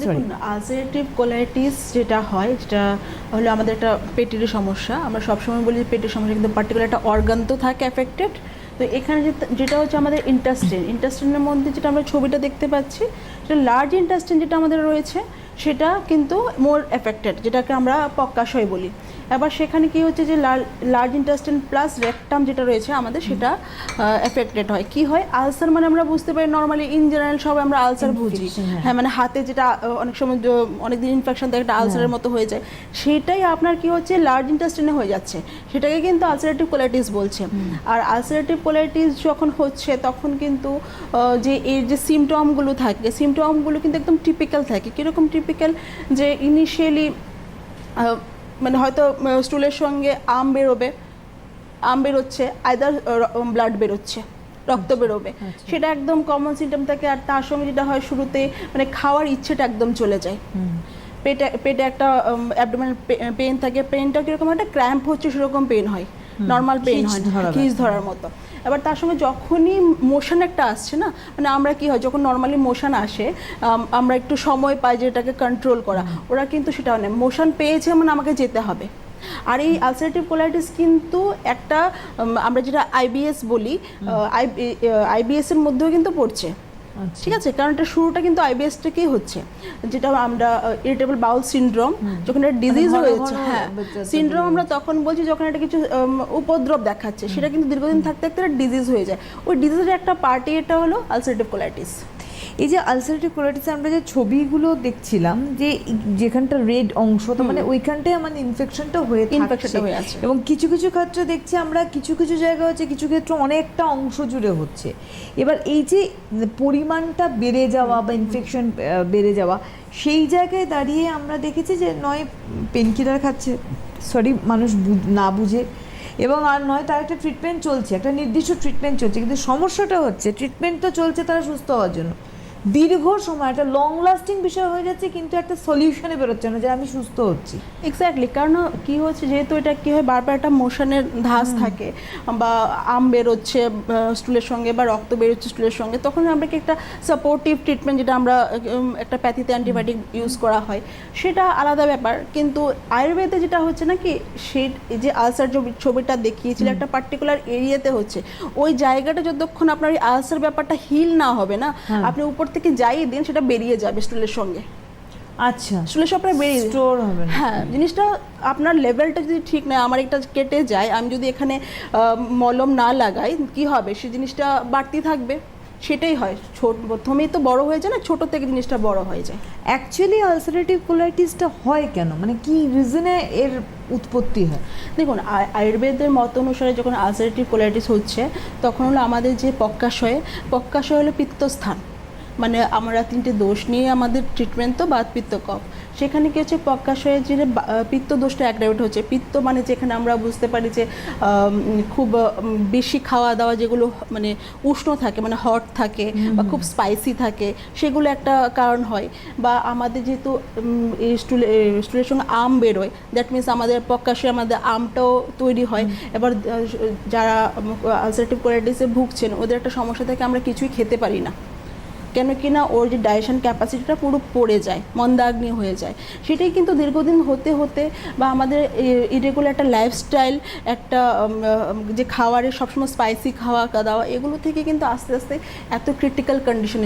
দেখুন ulcerative colitis যেটা হয় যেটা হলো আমাদের একটা পেটের সমস্যা। আমরা সবসময় বলি যে পেটের সমস্যা কিন্তু পার্টিকুলার একটা অর্গান তো থাকে অ্যাফেক্টেড তো এখানে যেটা হচ্ছে আমাদের ইন্টাস্টেন ইন্টাস্টেনের মধ্যে যেটা আমরা ছবিটা দেখতে পাচ্ছি সেটা লার্জ ইন্টাস্টেন যেটা আমাদের রয়েছে সেটা কিন্তু মোর এফেক্টেড যেটাকে আমরা পক্কাশয় বলি। এবার সেখানে কি হচ্ছে যে লার্জ ইন্টাস্টিন প্লাস রেকটাম যেটা রয়েছে আমাদের সেটা এফেক্টেড হয়। কি হয়? আলসার মানে আমরা বুঝতে পারি নর্মালি ইন জেনারেল সবাই আমরা আলসার বুঝি হ্যাঁ। হ্যাঁ মানে হাতে যেটা অনেক সময় য- অনেক দিন ইনফেকশন থাকে একটা আলসারের মতো হয়ে যায়। সেটাই আপনার কি হচ্ছে লার্জ ইন্টাস্টেনে হয়ে যাচ্ছে। সেটাকে কিন্তু আলসারেটিভ কোলাইটিস বলছে। আর আলসারেটিভ কোলাইটিস যখন হচ্ছে তখন কিন্তু যে এর যে সিমটমগুলো থাকে সিমটমগুলো কিন্তু একদম টিপিক্যাল থাকে। কীরকম টিপিক্যাল যে ইনিশিয়ালি মানে হয়তো স্টুলের সঙ্গে আম বেরোবে। আম বেরোচ্ছে আয়দার ব্লাড বেরোচ্ছে রক্ত বেরোবে। আচ্ছা। সেটা একদম কমন সিমটম থাকে আর তার সঙ্গে যেটা হয় শুরুতে মানে খাওয়ার ইচ্ছেটা একদম চলে যায়। পেটে পেটে একটা অ্যাবডোমেন পেন থাকে। পেনটা কীরকম একটা ক্র্যাম্প হচ্ছে সেরকম পেন হয়। নর্মাল পেন হয় না। ধরা খিস ব্যাপার। ধরার মতো। এবার তার সঙ্গে যখনই মোশন একটা আসছে না মানে আমরা কি হয় যখন নর্মালি মোশন আসে আমরা একটু সময় পাই যেটাকে কন্ট্রোল করা ওরা কিন্তু সেটা নেই মোশন পেয়েছে মানে আমাকে যেতে হবে। আর এই আলসারেটিভ কোলাইটিস কিন্তু একটা আমরা যেটা আইবিএস বলি আইবিএস এর মধ্যেও কিন্তু পড়ছে। ঠিক আছে কারণ এটা শুরুটা কিন্তু আইবিএস থেকেই হচ্ছে। যেটা আমরা ইরিটেবল বাউল সিনড্রোম যখন এটা ডিজিজ ঘন হয়েছে হ্যাঁ সিন্ড্রোম আমরা তখন বলছি যখন এটা কিছু উপদ্রব দেখাচ্ছে সেটা কিন্তু দীর্ঘদিন থাকতে থাকতে ডিজিজ হয়ে যায়। ওই ডিজিজের একটা পার্টি এটা হলো আলসারেটিভ কোলাইটিস এই যে আলসারেটিভ কোলাইটিসে আমরা যে ছবিগুলো দেখছিলাম যে যেখানটা রেড অংশ তো মানে ওইখানটায় আমাদের ইনফেকশনটা হয়ে Infection টা থাকছে হয়ে আছে। এবং কিছু কিছু ক্ষেত্রে দেখছি আমরা কিছু কিছু জায়গা হচ্ছে কিছু ক্ষেত্রে অনেকটা অংশ জুড়ে হচ্ছে। এবার এই যে পরিমাণটা বেড়ে যাওয়া বা ইনফেকশন বেড়ে যাওয়া সেই জায়গায় দাঁড়িয়ে আমরা দেখেছি যে নয় পেনকিলার খাচ্ছে। সরি মানুষ না বুঝে। এবং আর নয় তার একটা ট্রিটমেন্ট চলছে একটা নির্দিষ্ট ট্রিটমেন্ট চলছে। কিন্তু সমস্যাটা হচ্ছে ট্রিটমেন্ট তো চলছে তারা সুস্থ হওয়ার জন্য। দীর্ঘ সময় একটা লং লাস্টিং বিষয় হয়ে যাচ্ছে কিন্তু একটা সলিউশনে বেরোচ্ছে না যে আমি সুস্থ হচ্ছি। এক্স্যাক্টলি কারণ কি হচ্ছে যেহেতু এটা কি হয় বারবার একটা মোশনের ধাস থাকে বা আম বেরোচ্ছে স্টুলের সঙ্গে বা রক্ত বেরোচ্ছে স্টুলের সঙ্গে তখন আমরা কি একটা সাপোর্টিভ ট্রিটমেন্ট যেটা আমরা একটা প্যাথিতে অ্যান্টিবায়োটিক ইউজ করা হয় সেটা আলাদা ব্যাপার। কিন্তু আয়ুর্বেদে যেটা হচ্ছে না কি সে যে আলসার ছবিটা দেখিয়েছিল একটা পার্টিকুলার এরিয়াতে হচ্ছে ওই জায়গাটা যতক্ষণ আপনার ওই আলসার ব্যাপারটা হিল না হবে না হ্যাঁ। আপনি উপর থেকে যাই দিন সেটা বেরিয়ে যাবে স্টুলের সঙ্গে। আচ্ছা স্টুলের সব আপনার বেরিয়ে স্টোর হবে না হ্যাঁ জিনিসটা আপনার লেভেলটা যদি ঠিক না আমার একটা কেটে যায় আমি যদি এখানে মলম না লাগাই কি হবে? সেই জিনিসটা বাড়তি থাকবে। সেটাই হয়। ছোট প্রথমেই তো বড় হয়ে যায় না ছোট থেকে জিনিসটা বড় হয়ে যায়। অ্যাকচুয়ালি আলসারেটিভ কোলাইটিসটা হয় কেন? মানে কি রিজনে এর উৎপত্তি হয়? দেখুন আয়- আয়ুর্বেদের মত অনুসারে যখন আলসারেটিভ কোলাইটিস হচ্ছে তখন হলো আমাদের যে পক্কাশয়ে পক্কাশয় হলো পিত্তস্থান। মানে আমরা তিনটে দোষ নিয়ে আমাদের ট্রিটমেন্ট তো বাত পিত্ত কফ সেখানে কি হচ্ছে পক্কাশয়ে যে পিত্ত দোষটা অ্যাগ্রাভেট হচ্ছে। পিত্ত মানে যেখানে আমরা বুঝতে পারি যে খুব বেশি খাওয়া দাওয়া যেগুলো মানে উষ্ণ থাকে মানে হট থাকে বা খুব স্পাইসি থাকে সেগুলো একটা কারণ হয়। বা আমাদের যেহেতু স্টুলে স্টুলের সঙ্গে আম বেরোয় দ্যাট মিনস আমাদের পক্কাশে আমাদের আমটাও তৈরি হয়। এবার যারা আলসারেটিভ কোলাইটিসে ভুগছেন ওদের একটা সমস্যা থাকে আমরা কিছুই খেতে পারি না। কেন কি না ওর যে ডাইজেশন ক্যাপাসিটিটা পুরো পড়ে যায়, মন্দাগ্নি হয়ে যায়। সেটাই কিন্তু দীর্ঘদিন হতে হতে বা আমাদের ইরেগুলার একটা লাইফস্টাইল একটা যে খাবারের সবসময় স্পাইসি খাওয়া দাওয়া এগুলো থেকে কিন্তু আস্তে আস্তে এত ক্রিটিক্যাল কন্ডিশনে